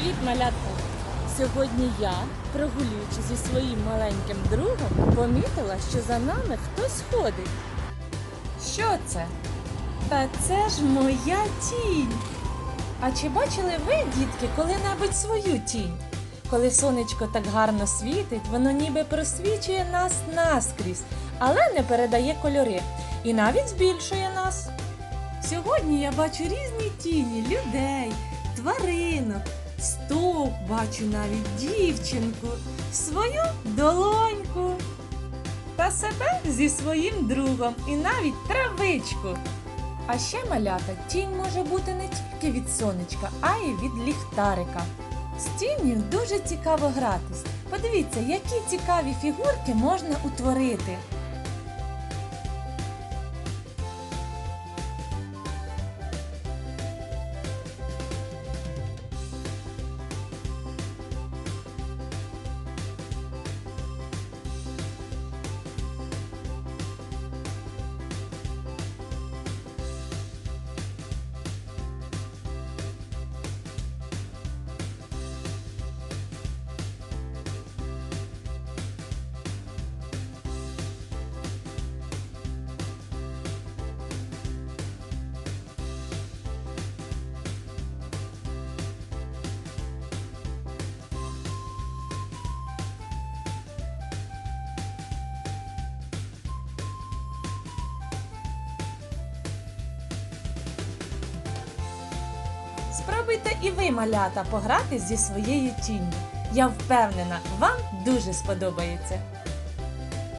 Привіт, малятка! Сьогодні я, прогулюючи зі своїм маленьким другом, помітила, що за нами хтось ходить. Що це? Та це ж моя тінь. А чи бачили ви, дітки, коли-небудь свою тінь? Коли сонечко так гарно світить, воно ніби просвічує нас наскрізь, але не передає кольори і навіть збільшує нас. Сьогодні я бачу різні тіні людей, тваринок, стовп, бачу навіть дівчинку, свою долоньку та себе зі своїм другом і навіть травичку. А ще малята тінь може бути не тільки від сонечка, а й від ліхтарика. З тінню дуже цікаво гратись. Подивіться, які цікаві фігурки можна утворити. Спробуйте і ви, малята, пограти зі своєю тінню. Я впевнена, вам дуже сподобається.